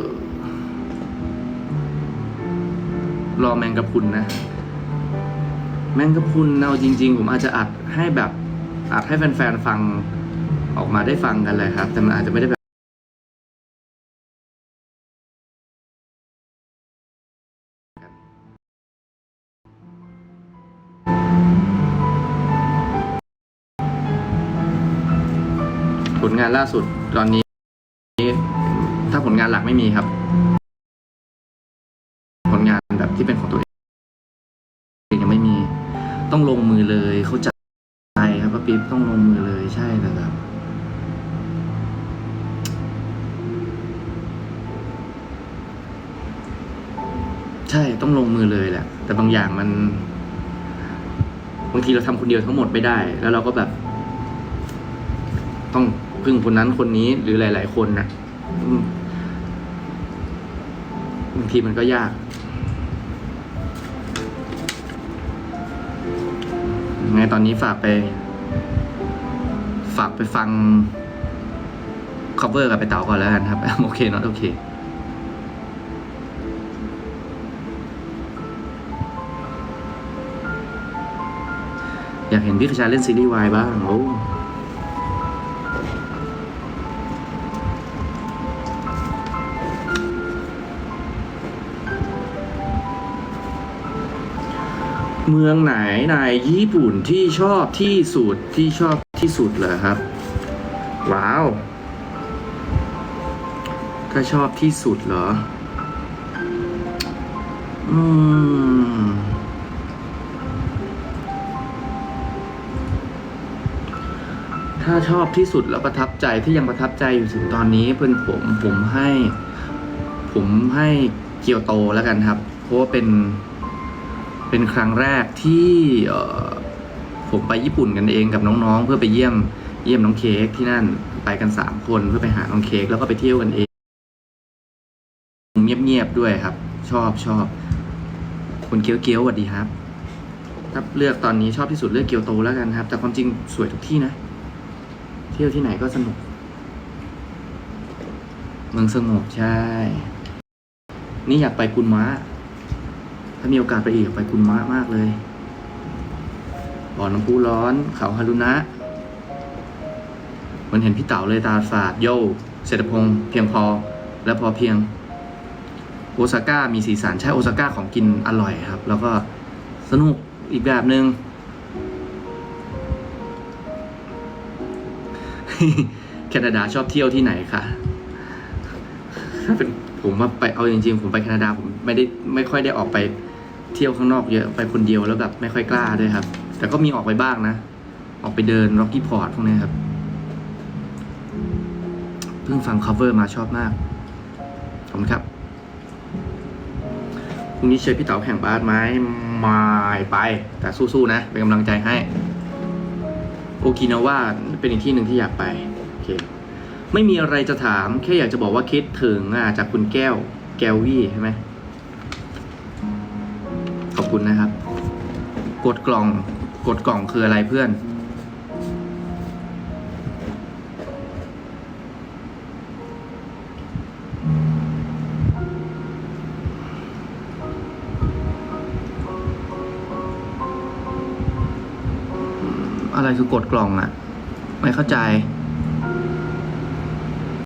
อรอแมงกะพุนนะ แมงกะพุนเอาจริง ๆ ผมอาจจะอัดให้แบบอัดให้แฟนๆฟังออกมาได้ฟังกันเลยครับ แต่มันอาจจะไม่ได้แบบผลงานล่าสุดตอนนี้ งานหลักไม่มีครับ ผลงานแบบที่เป็นของตัวเองยังไม่มี ต้องลงมือเลยเข้าใจครับป้าปิ๊บต้องลงมือเลยใช่แต่แบบใช่ต้องลงมือเลยแหละ แต่บางอย่างมัน บางทีเราทำคนเดียวทั้งหมดไม่ได้ แล้วเราก็แบบ ต้องพึ่งคนนั้นคนนี้หรือหลาย ๆ คนนะอืม บางทีมันก็ยากไงตอนนี้ฝากไป ฝากไปฟัง cover กับไปเต๋าก่อนแล้วกันครับ โอเคเนอะโอเคอยากเห็นพี่ขชาเล่นซีรีส์วายบ้าง โอ้ เมืองไหนในญี่ปุ่นที่ชอบที่สุดที่ชอบที่สุดเหรอครับ ว้าว ถ้าชอบที่สุดเหรอ อืม ถ้าชอบที่สุดแล้วประทับใจที่ยังประทับใจอยู่ถึงตอนนี้เป็นผมผมให้ ผมให้เกียวโตแล้วกันครับ เพราะว่าเป็น เป็นครั้งแรกที่ผมไปญี่ปุ่นกันเองกับน้องๆ เพื่อไปเยี่ยมเยี่ยมน้องเค้กที่นั่นไปกันสามคนเพื่อไปหาน้องเค้กแล้วก็ไปเที่ยวกันเองเงียบๆด้วยครับ ชอบชอบคุณเกียวเกียวสวัสดีครับ ถ้าเลือกตอนนี้ชอบที่สุดเลือกเกียวโตแล้วกันครับ แต่ความจริงสวยทุกที่นะ เที่ยวที่ไหนก็สนุก เมืองสงบใช่ นี่อยากไปกุนมะ ถ้ามีโอกาสไปอีกไปกุนมะมากเลยบ่อน้ำพุร้อน เขาฮารุนะมันเห็นพี่เต๋าเลยตาฝาดโย่เศรษฐพงษ์เพียงพอและพอเพียง โอซาก้ามีสีสันใช่โอซาก้าของกินอร่อยครับ แล้วก็สนุกอีกแบบหนึง่งแคนาดาชอบเที่ยวที่ไหนคะถ้าเป็น ผมว่าไปเอาจริงๆ ผมไปแคนาดาผมไม่ได้ไม่ค่อยได้ออกไปเที่ยวข้างนอกเยอะไปคนเดียวแล้วแบบไม่ค่อยกล้าด้วยครับ แต่ก็มีออกไปบ้างนะ ออกไปเดิน Rocky Port พวกนี้ครับ เพิ่งฟัง cover มาชอบมาก ขอบคุณครับพรุ่งนี้เชิญพี่เต๋าแข่งบาสไหมไม่ไป แต่สู้ๆนะ เป็นกำลังใจให้ โอกินาว่าเป็นอีกที่หนึ่งที่อยากไป โอเค ไม่มีอะไรจะถาม แค่อยากจะบอกว่าคิดถึงอะจากคุณแก้ว แกววี่ใช่ไหมขอบคุณนะครับ กดกล่อง กดกล่องคืออะไรเพื่อน อะไรคือกดกล่องอะไม่เข้าใจ